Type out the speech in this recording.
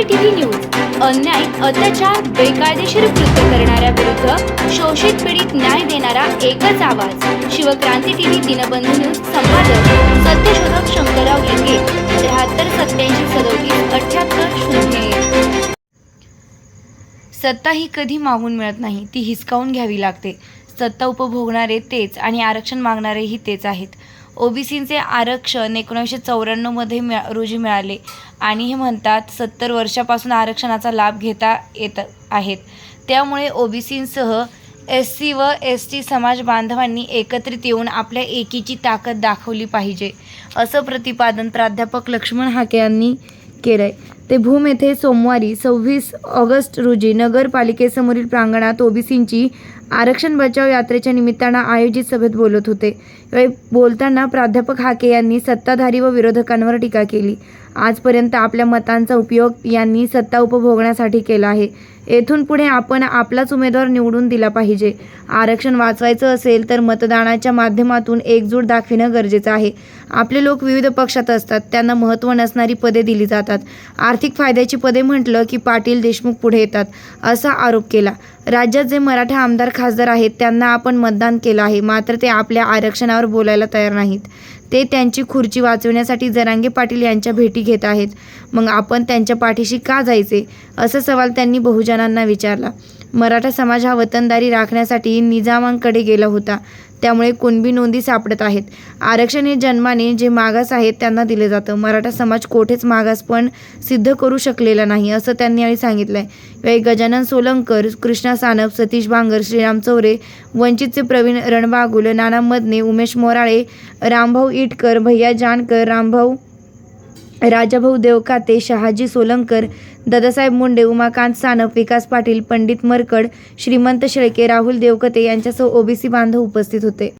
CCTV news अन्याय अत्याचार बेकायदेशीर कृत्य करणाऱ्या विरुद्ध शोषित पीडित न्याय देणारा एकच आवाज. शिवक्रांती टीव्ही दिनबंधू न्यूज संपादक सत्यशोधक शंकरराव लिंगे त्र्याहत्तर सत्याऐंशी सदोतीस अठ्याहत्तर शून्य सत्ता ही कधी मागून मिळत नाही ती हिसकावून घ्यावी लागते. सत्ता उपभोगणारे तेच आणि आरक्षण मागणारेही तेच आहेत. ओबीसींचे आरक्षण एकोणीसशे चौऱ्याण्णवमध्ये मिळा रोजी मिळाले. आणि हे म्हणतात सत्तर वर्षापासून आरक्षणाचा लाभ घेता येत आहेत. त्यामुळे ओबीसींसह एस सी व एस टी समाज बांधवांनी एकत्रित येऊन आपल्या एकीची ताकद दाखवली पाहिजे. असं प्रतिपादन प्राध्यापक लक्ष्मण हाके यांनी केलं आहे ते भूम येथे सोमवारी सव्वीस ऑगस्ट रोजी नगरपालिकेसमोरील प्रांगणात ओबीसींची आरक्षण बचाव यात्रेच्या निमित्तानं आयोजित सभेत बोलत होते. यावेळी बोलताना प्राध्यापक हाके यांनी सत्ताधारी व विरोधकांवर टीका केली. आजपर्यंत आपल्या मतांचा उपयोग यांनी सत्ता उपभोगण्यासाठी केला आहे. येथून पुढे आपण आपलाच उमेदवार निवडून दिला पाहिजे. आरक्षण वाचवायचं असेल तर मतदानाच्या माध्यमातून एकजूट दाखविणं गरजेचं आहे. आपले लोक विविध पक्षात असतात. त्यांना महत्त्व नसणारी पदे दिली जातात. आर्थिक फायद्याची पदे म्हटलं की पाटील देशमुख पुढे येतात असा आरोप केला. राज्यात जे मराठा आमदार खासदार आहेत त्यांना आपण मतदान केलं आहे. मात्र ते आपल्या आरक्षणावर बोलायला तयार नाहीत. ते त्यांची खुर्ची वाचवण्यासाठी जरांगे पाटील यांच्या भेटी घेत आहेत. मग आपण त्यांच्या पाठीशी का जायचे? असा सवाल त्यांनी बहुजनांना विचारला. मराठा समाज हा वतनदारी राखण्यासाठी निजामांकडे गेला होता. त्यामुळे कुणबी नोंदी सापडत आहेत. आरक्षण हे जन्माने जे मागास आहेत त्यांना दिले जातं. मराठा समाज कोठेच मागास पण सिद्ध करू शकलेला नाही असं त्यांनी यावेळी सांगितलं आहे यावेळी गजानन सोलंकर कृष्णा सानप सतीश बांगर श्रीराम चौरे वंचितचे प्रवीण रणबागुल नाना मदने उमेश मोराळे रामभाऊ इटकर भैया जानकर रामभाऊ राजाभाऊ देवकाते शहाजी सोलंकर दादासाहेब मुंडे उमाकांत सानप विकास पाटील पंडित मरकड श्रीमंत शेळके राहुल देवकते यांच्यासह ओबीसी बांधव उपस्थित होते.